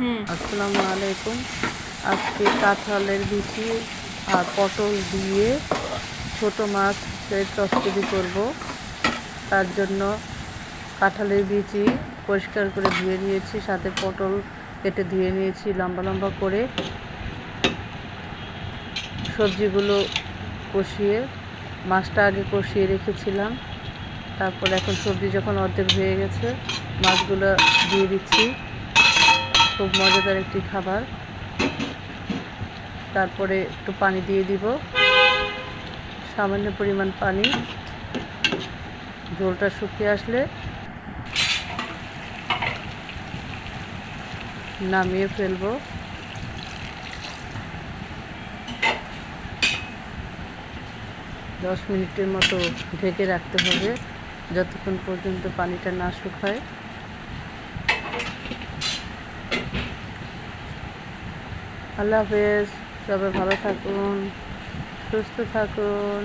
হুম আসসালামু আলাইকুম। আজকে কাঁঠালের বিচি আর পটল দিয়ে ছোট মাছের চচ্চড়ি করব। তার জন্য কাঁঠালের বিচি পরিষ্কার করে ধুয়ে নিয়েছি, সাথে পটল কেটে ধুয়ে নিয়েছি লম্বা লম্বা করে। সবজিগুলো কষিয়ে, মাছটা আগে কষিয়ে রেখেছিলাম। তারপর এখন সবজি যখন অর্ধেক হয়ে গেছে, মাছগুলো দিয়ে দিচ্ছি। খুব মজাদার একটি খাবার। তারপরে একটু পানি দিয়ে দিব। সামান্য পরিমাণ পানি। ঝোলটা শুকিয়ে আসলে নামিয়ে ফেলব। দশ মিনিটের মতো ঢেকে রাখতে হবে। যতক্ষণ পর্যন্ত পানিটা না শুকায়। আল্লাহ হাফেজ সবাই ভালো থাকুন সুস্থ থাকুন।